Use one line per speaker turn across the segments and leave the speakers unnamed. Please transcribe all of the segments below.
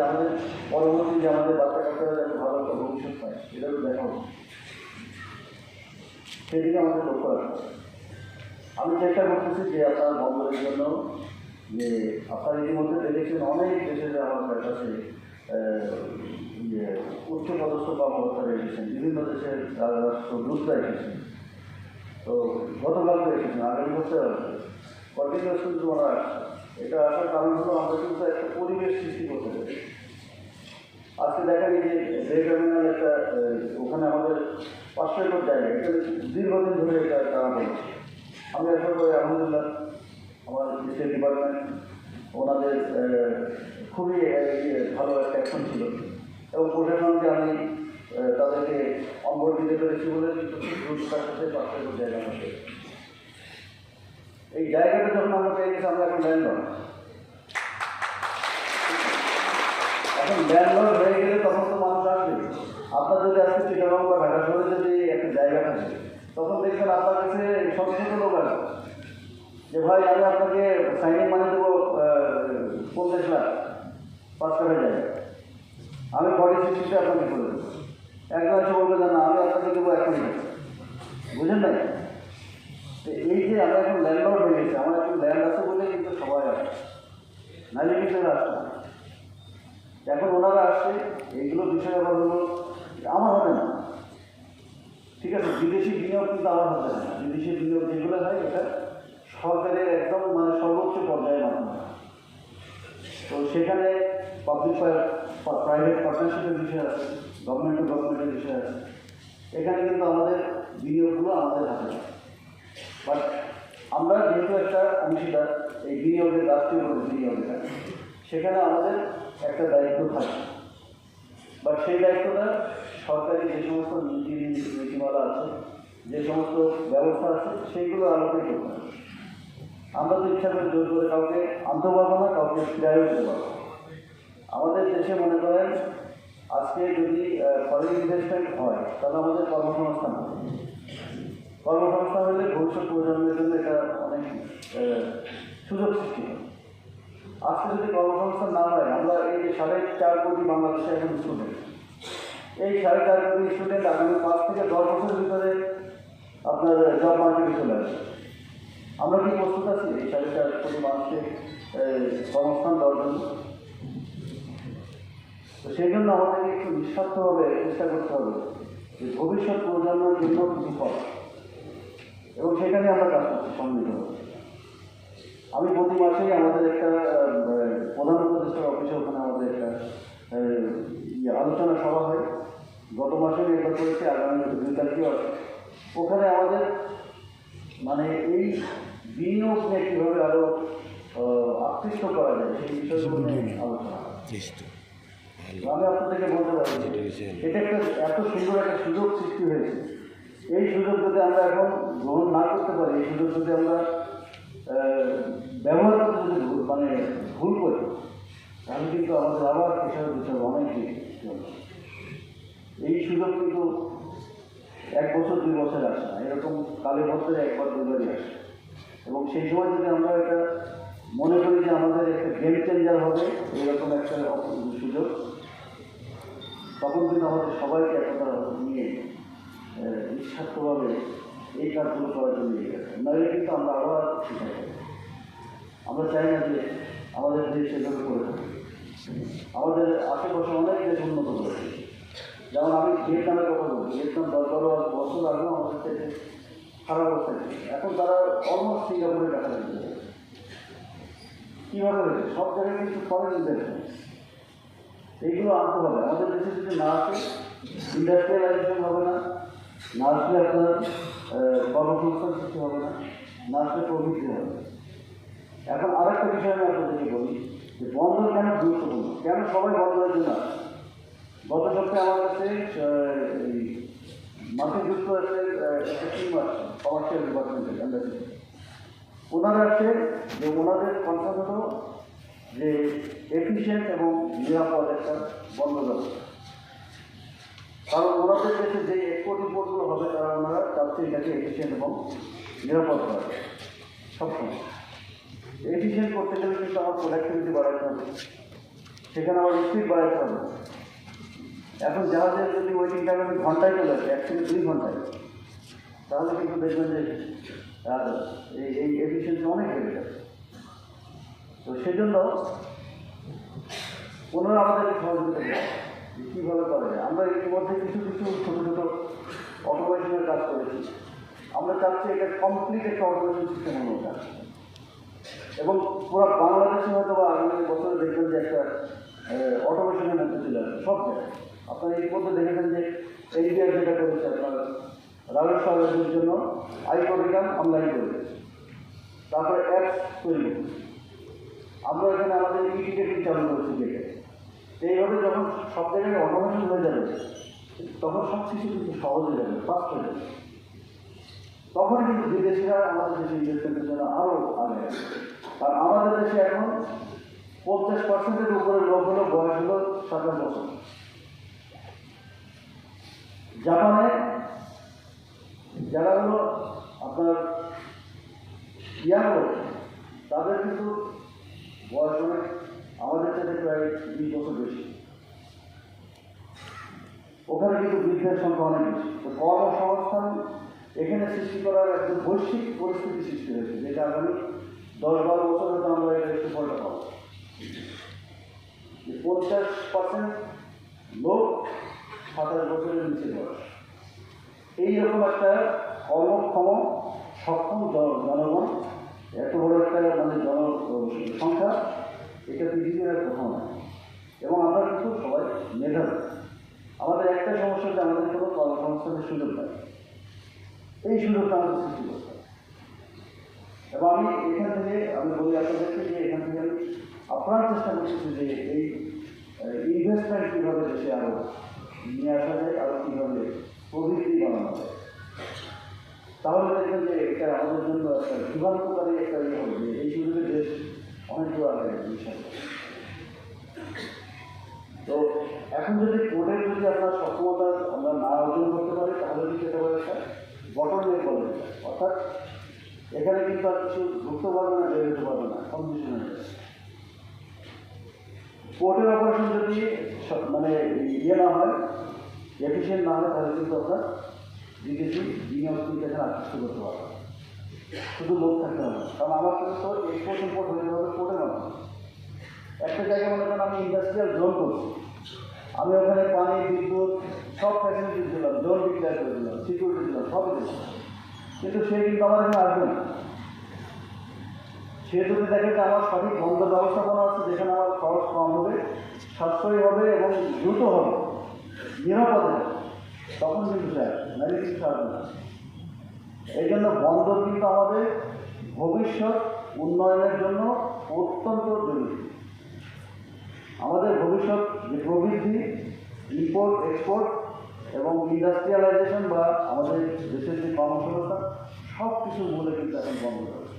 আমাদের পরবর্তী যে আমাদের বাচ্চা কাচ্চারা যাতে ভালো একটা ভবিষ্যৎ পায় তো দেখা উচিত সেদিকে আমাদের লক্ষ্য রাখতে। আমি চেষ্টা করতেছি যে আপনার বন্ধনের জন্য যে আপনারা ইতিমধ্যে দেখেছেন অনেক দেশের আমার কাছে আহ, ইয়ে, উচ্চ পদস্থ কর্মকর্তারা এসেছেন বিভিন্ন দেশের রাষ্ট্রদূতরা এসেছেন। তো গতকালকে এসেছেন আগামী বছর কন্টিনিউস কিন্তু আসছে এটা আসার কারণ হলো আমরা কিন্তু একটা পরিবেশ সৃষ্টি করতে পারি আজকে দেখা যায় যে টার্মিনাল একটা ওখানে আমাদের পাঁচশো একর জায়গা এখানে দীর্ঘদিন ধরে এটা টানা পড়ছে আমি আশা করি আলহামদুলিল্লাহ আমার দেশের ডিপার্টমেন্ট ওনাদের খুবই ইয়ে, ভালো একটা অ্যাকশন ছিল। এবং প্রশাসনকে আমি তাদেরকে অঙ্গর দিতে পেরেছি বলে দ্রুততার সাথে পাঁচশো একর জায়গা পেয়েছি। এই জায়গাটা যখন আমরা পেয়ে গেছি আমরা এখন ল্যান্ড ব্যাঙ্গালোর হয়ে গেলে তখন তো মানুষ আসবে। আপনার যদি আজকে চিটাগাং বা ঢাকা শহরে যদি একটা জায়গা থাকে, তখন দেখবেন আপনার কাছে শত লোক আসবে যে ভাই, আমি আপনাকে সাইনিং মানে দেবো পঞ্চাশ লাখ, পাঁচ টাকা জায়গা আমি বডি সিস্টেমটা আপনাকে করে দেবো। একজন এসে বলবে না, আমি আপনাকে দেবো এক কোটি নাই? তো এই যে আমরা এখন ল্যান্ডলর্ড হয়ে গেছি, আমার এখন ল্যান্ড আছে বলে কিন্তু সবাই আসে। নাহলে কিন্তু এরা আসবে না এখন ওনারা আসছে এইগুলো বিষয় আবার হলো আমার হবে না ঠিক আছে বিদেশি বিনিয়োগ কিন্তু আমার হতে না। বিদেশি বিনিয়োগ যেগুলো হয়, এটা সরকারের একদম মানে সর্বোচ্চ পর্যায়ে মাধ্যমে তো সেখানে পাবলিক প্রাইভেট পার্টনারশিপের বিষয় আছে গভর্নমেন্ট টু গভর্নমেন্টের বিষয় আছে। এখানে কিন্তু আমাদের বিনিয়োগগুলো আমাদের হাতে বাট আমরা যেহেতু একটা অংশীদার, এই বিনিয়োগের রাষ্ট্রীয় বিনিয়োগের সেখানে আমাদের একটা দায়িত্ব থাকে। বা সেই দায়িত্বটা সরকারি যে সমস্ত নীতি নীতিমালা আছে যে সমস্ত ব্যবস্থা আছে, সেইগুলো আলোকেই করতে হবে। আমরা তো ইচ্ছা করে জোর করে কাউকে আনতে পারব না, কাউকে ফিরাইও দিতে পারব আমাদের দেশে মনে করেন, আজকে যদি ফরেন ইনভেস্টমেন্ট হয়, তাহলে আমাদের কর্মসংস্থান হবে। কর্মসংস্থান হলে ভবিষ্যৎ প্রজন্মের জন্য এটা অনেক সুযোগ সৃষ্টি হয়। আজকে যদি কর্মসংস্থান না হয়, আমরা এই যে সাড়ে চার কোটি বাংলাদেশে এখন স্টুডেন্ট এই সাড়ে চার কোটি স্টুডেন্ট আগামী পাঁচ থেকে দশ বছরের ভিতরে আপনার জব মার্কেটে চলে আসবে আমরা কি প্রস্তুত আছি? এই সাড়ে চার কোটি কর্মস্থান দেওয়ার জন্য। তো সেই জন্য আমাদেরকে একটু নিঃস্বার্থভাবে চেষ্টা করতে হবে যে ভবিষ্যৎ প্রজন্মের জন্য কিছু এবং সেখানে আমরা কাজ করছি সম্মিলিত আমি প্রতি মাসেই আমাদের একটা প্রধান উপদেষ্টার অফিসে ওখানে আমাদের একটা ইয়ে আলোচনা সভা হয়। গত মাসে এটা করেছি, আগামী দুই তারিখেও আছে ওখানে আমাদের মানে এই বিনিয়োগ নিয়ে কীভাবে আরও আকৃষ্ট করা যায় সেই নিয়ে আলোচনা আমি আপনাদেরকে বলতে পারি এটা একটা এত সুন্দর একটা সুযোগ সৃষ্টি হয়েছে। এই সুযোগ যদি আমরা এখন গ্রহণ না করতে পারি এই সুযোগ যদি আমরা ব্যবহার করতে যদি ভুল- মানে ভুল করি তাহলে কিন্তু আমাদের আবার পেশার বিষয় অনেক এই সুযোগ কিন্তু এক বছর, দুই বছর আসে না। এরকম কালে বছরে একবার, দুবারই আসে। এবং সেই সময় যদি আমরা এটা মনে করি যে আমাদের একটা গেম চেঞ্জার হবে, এরকম একটা সুযোগ, তখন কিন্তু আমাদের সবাইকে একতা নিয়ে নিঃস্বার্থভাবে এই কাজগুলো করার জন্য এগিয়ে আসে। নাহলে কিন্তু আমরা আবার যাব। আমরা চাই না যে আমাদের দেশ সেভাবে করে আমাদের আশেপাশে অনেক দেশ উন্নত করেছে। যেমন আমি ভিয়েতনামের কথা বলি ভিয়েতনাম দশ বারো বছর আগে আমাদের থেকে খারাপ অবস্থায় ছিল। এখন তারা অলমোস্ট সিঙ্গাপুরে দেখা দিতে কীভাবে হয়েছে? সব জায়গায় কিন্তু ফরেন ইনভেস্টমেন্ট এইগুলো আনতে হবে। আমাদের দেশে যদি না আসে ইন্ডাস্ট্রিয়ালাইজেশন হবে না না আসলে আপনার কর্মসংস্থান সৃষ্টি হবে না না আসলে প্রবৃত্তি হবে এখন আরেকটা বিষয় আমি আপনাদেরকে বলি, যে বন্দর কেন গুরুত্বপূর্ণ? কেন সবাই বন্দরের জন্য আসে? গত সপ্তাহে আমার কাছে মার্কিন যুক্তরাষ্ট্রের একটা টিম আসছে কমার্শিয়াল ডিপার্টমেন্টের এম্বাসি ওনারা আসছে যে ওনাদের কনসার্ন যে এফিসিয়েন্ট এবং নিরাপদ একটা বন্ধ ব্যবস্থা। কারণ ওনাদের দেশে যে এক্সপোর্ট ইম্পোর্টগুলো হবে, তারা ওনারা চাচ্ছে এটাকে এফিসিয়েন্ট এবং নিরাপদ করা, সবসময়। এফিসিয়েন্ট করতে গেলে কিন্তু আমার প্রোডাক্টিভিটি বাড়াতে হবে। সেখানে আবার স্পিড বাড়াতে হবে। এখন জাহাজের যদি ওয়েটিং টাইম আমি ঘন্টায় চলে আসে, এক থেকে দুই ঘন্টায়, তাহলে কিন্তু দেখবেন যে, আর এই এফিসিয়েন্সি অনেক বেড়ে যাবে। তো সেজন্য পুনরায় আমাদেরকে সহযোগিতা যে কীভাবে করা যায়। আমরা ইতিমধ্যে কিছু কিছু ছোটো ছোটো অটোমেশনের কাজ করেছি। আমরা চাচ্ছি এটা কমপ্লিট একটা অটোমেশন সিস্টেম হলো কাজ এবং পুরো বাংলাদেশে হয়তো বা আগামী বছরে দেখবেন যে একটা অটোমেশনের মধ্যে চলে আসবে। সব জায়গায়। আপনারা এই মধ্যে দেখেছেন যে এনপিআর যেটা করেছে আপনার রাজস্ব সাহায্যের জন্য আয়কর রিটার্ন অনলাইন করে তারপরে অ্যাপস তৈরি আমরা এখানে আমাদের ই টিকেটিং চালু করেছি দেখে। এইভাবে যখন সব জায়গায় অটোমেশন হয়ে যাবে, তখন সব কিছু কিন্তু সহজ হয়ে যাবে ফাস্ট হয়ে যাবে। তখন কিন্তু বিদেশিরা আমাদের দেশে ইনভেস্টমেন্টের জন্য আরও আগে আর আমাদের দেশে এখন পঞ্চাশ পার্সেন্টের উপরে লোক হলো, বয়স হলো সাতাশ বছর। জাপানে যারা হলো আপনার ইয়াং লোক তাদের কিন্তু বয়স অনেক, আমাদের থেকে প্রায় বিশ বছর বেশি। ওখানে কিন্তু বৃদ্ধের সংখ্যা অনেক বেশি। তো কর্মসংস্থান এখানে সৃষ্টি করার একজন বৈশ্বিক পরিস্থিতি সৃষ্টি হয়েছে, যেটা আগামী দশ বারো বছর হয়তো আমরা এটা একটু ফলটা পাবো। পঞ্চাশ পার্সেন্ট লোক সাতাশ বছরের নিচে বয়স এইরকম একটা কর্মক্ষম সক্ষম জন- জনগণ, এত বড় একটা মানে জন সংখ্যা, এটা পৃথিবীর আর কোথাও এবং আমরা কিন্তু সবাই মেধাবী। আমাদের একটা সমস্যা যে আমাদের কোনো কর্মসংস্থানের সুযোগ নাই। এই সুযোগটা আমাদের সৃষ্টি করতে এবং আমি এখান থেকে, আমি বলি আপনাদেরকে যে এখান থেকে আমি আপনার চেষ্টা করছি যে এই ইনভেস্টমেন্ট কীভাবে দেশে আরও নিয়ে আসা যায় আরও কীভাবে প্রবৃত্তি বানানো যায়। তাহলে দেখবেন যে এটা আমাদের জন্য একটা যুগান্তকারী একটা ইয়ে হবে এই সুযোগে দেশ অনেক দূর বিষয় তো এখন যদি কোর্টের যদি আপনার সক্ষমতা আমরা না অর্জন করতে পারি, তাহলে কিন্তু এটা বলে একটা বটল নেই অর্থাৎ এখানে কিন্তু আর কিছু ঢুকতে পারবে না, বের হতে পারবে না কন্ডিশন হয়ে যাবে। কোর্টের অপারেশন যদি মানে ইয়ে না হয় এফিসিয়েন্ট না হলে তাহলে কিন্তু আপনার বিদেশি বিনিয়োগ কিন্তু এখানে আকৃষ্ট করতে পারবে। শুধু লোক থাকতে হবে। কারণ আমার কিন্তু এক্সপোর্ট ইম্পোর্ট হয়ে যাবে কোর্টের মাধ্যমে একটা জায়গায় মনে করেন আমি ইন্ডাস্ট্রিয়াল জোন করছি। আমি ওখানে পানি, বিদ্যুৎ, সব ফ্যাসিলিটি দিলাম। জোন ডিক্লেয়ার করে দিলাম সিকিউরিটি দিলাম, সব দিলাম। কিন্তু সে কিন্তু আমার এখানে আসবে না। সে যদি দেখে যে আমার সঠিক বন্ধ ব্যবস্থাপনা আছে, যেখানে আমার খরচ কম হবে, সাশ্রয়ী হবে এবং দ্রুত হবে নিরাপদ তখন কিন্তু সে আসবে না এই জন্য বন্দর কিন্তু আমাদের ভবিষ্যৎ উন্নয়নের জন্য অত্যন্ত জরুরি। আমাদের ভবিষ্যৎ যে প্রবৃদ্ধি ইম্পোর্ট এক্সপোর্ট এবং ইন্ডাস্ট্রিয়ালাইজেশন বা আমাদের দেশের যে কর্মসংস্থান সব কিছুর মূলে কিন্তু এখন বন্ধ রয়েছে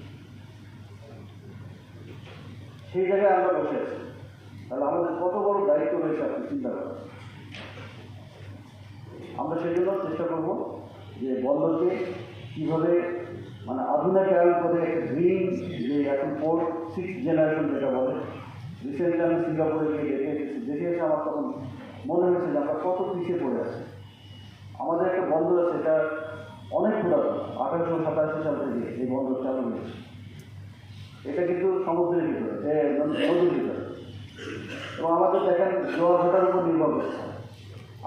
সেই জায়গায় আমরা বসে আছি। তাহলে আমাদের কত বড় দায়িত্ব রয়েছে আপনি চিন্তা করেন। আমরা সেই জন্য চেষ্টা করব যে বন্দরকে কীভাবে মানে আধুনিকায়ন করে একটা গ্রিন যে এখন ফোর সিক্স জেনারেশন যেটা বলে রিসেন্টলি আমি সিঙ্গাপুরে গিয়ে দেখে দেখে এসে আমার তখন মনে হয়েছে যে আমরা কত পিছিয়ে পড়ে আছি। আমাদের একটা বন্দর আছে, এটা অনেক পুরাতন, আঠারোশো সাতাশি সাল থেকে এই বন্দর চালু হয়েছে। এটা কিন্তু সমুদ্রের ভিতরে ভিতরে। এবং আমাদের দেখেন জোয়ার ভাটার উপর নির্ভর করছে।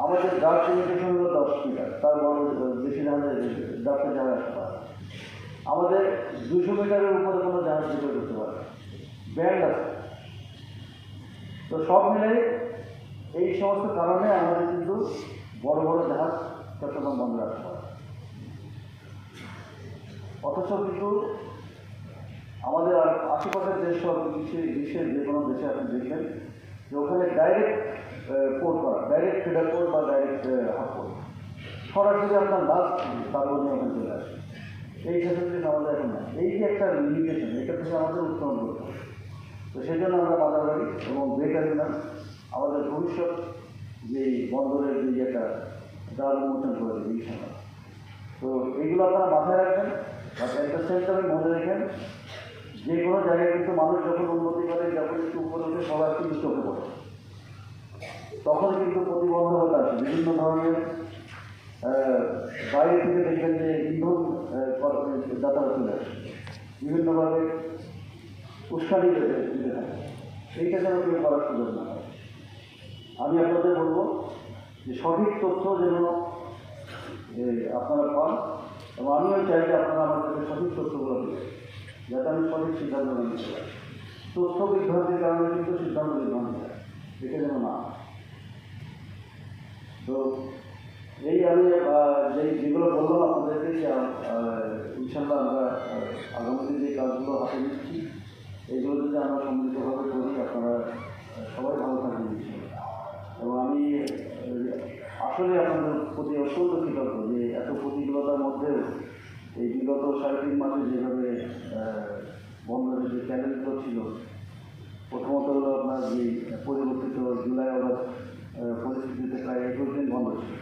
আমাদের ডাক লিমিটেশন হলো দশ মিটার তার বেশি জাহাজের ডাক্তার জাহাজ পারে আমাদের দুশো মিটারের উপরে কোনো জাহাজ ভিতরে ঢুকতে পারে ব্যান্ড আছে। তো সব মিলে এই সমস্ত কারণে আমাদের কিন্তু বড় বড় জাহাজ চট্টগ্রাম বন্ধ রাখতে হয় অথচ কিন্তু আমাদের আশেপাশের দেশ সব বিশ্বের যে কোনো দেশে আপনি দেখবেন যে ওখানে ডাইরেক্ট পোর্ট করা ডাইরেক্ট ফিডার পোর্ট বা ডাইরেক্ট হাফ পোর্ট সরাসরি আপনার লাস্ট কার্বনে ওখানে চলে আসে। এই ফ্যাসিলিটিস আমাদের এখন নাই। এই যে একটা লিমিটেশন এটা থেকে আমাদের উত্তরণ করতে হবে। তো সেই জন্য আমরা বাজারবাড়ি এবং বেকারিনা, আমাদের ভবিষ্যৎ, যে বন্দরের যে একটা দ্বার উন্মোচন করে দেবে এই সময়। তো এইগুলো আপনারা মাথায় রাখবেন আর একটা সেন্টারে মনে রাখেন যে কোনো জায়গায় কিন্তু মানুষ যখন উন্নতি করে যখন একটু উপরে উঠে সবার কিন্তু চোখে পড়ে তখন কিন্তু প্রতিবন্ধকতা আছে। বিভিন্ন ধরনের বাইরে থেকে দেখবেন যে ইন্ধন যাতায়াত চলে আসে। বিভিন্নভাবে উস্কানি দিতে থাকে। এইটা যেন কেউ করার সুযোগ না আমি আপনাদের বলব যে সঠিক তথ্য যেন আপনারা পান এবং আমিও চাই যে আপনারা আমাদেরকে সঠিক তথ্যগুলো দেবেন যাতে আমি সঠিক সিদ্ধান্ত নিতে পারি। তথ্য বিভ্রান্তির কারণে কিন্তু সিদ্ধান্ত বিভ্রান্তি হয় এটা যেন না। তো এই আমি যেই যেগুলো বললাম আপনাদেরকে ইনশাল্লাহ আমরা আহ, আগামীতে যে কাজগুলো হাতে নিচ্ছি এইগুলো যদি আমরা সম্মিলিতভাবে করি আপনারা সবাই ভালো থাকবেন। এবং আমি আসলে আপনাদের প্রতি অত্যন্ত কৃতজ্ঞ যে এত প্রতিকূলতার মধ্যেও এই বিগত সাড়ে তিন মাসে যেভাবে আহ, বন্ধনের যে চ্যালেঞ্জগুলো ছিল প্রথমত হলো আপনার যে পরিবর্তিত জুলাই আগস্ট আহ, পরিস্থিতিতে প্রায় একুশ দিন বন্ধ ছিল।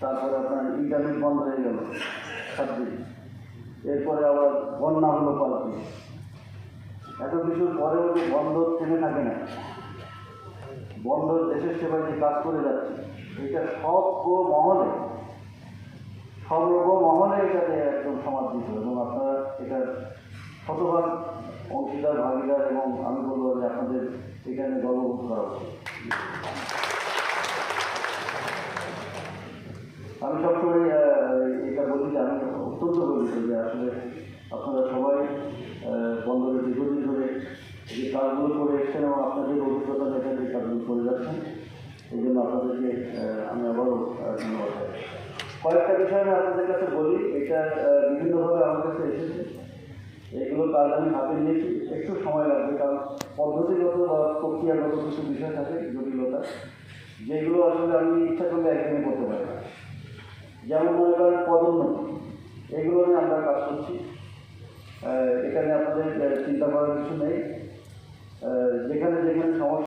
তারপরে আপনার ইন্টারনেট বন্ধ হয়ে গেল সাত দিন। এরপরে আবার বন্যা হলো পাল্টি এত কিছুর পরেও যে বন্ধ থেমে থাকে না। বন্ধ দেশের সেবায় যে কাজ করে যাচ্ছে, এটা সব মহলে সর্ব মহলে এটাতে একদম সমাদৃত এবং আপনারা এটার শতভাগ অংশীদার, ভাগিদার এবং আমি বলব যে আপনাদের এখানে গর্ববোধ করা উচিত আমি সবসময় আহ, এটা বলি যে আমি অত্যন্ত গর্বিত যে আসলে আপনারা সবাই বন্দরে দীর্ঘদিন ধরে যে কাজগুলো করে এসছেন এবং আপনাদের অভিজ্ঞতা দেখে যে কাজগুলো করে যাচ্ছেন, এই জন্য আপনাদেরকে আমি আবারও ধন্যবাদ কয়েকটা বিষয় আমি আপনাদের কাছে বলি, এটা বিভিন্নভাবে আমার কাছে এসেছে। এগুলো কাজ আমি হাতে নিয়েছি, একটু সময় লাগবে, কারণ পদ্ধতিগত বা প্রক্রিয়াগত কিছু বিষয় থাকে, জটিলতা, যেগুলো আসলে আমি ইচ্ছা করলে একদিনে করতে পারি না। যেমন মনে করেন পদোন্নতি। এগুলো নিয়ে আমরা কাজ করছি। এখানে আমাদের চিন্তা করার কিছু নেই। যেখানে যেখানে সমস্যা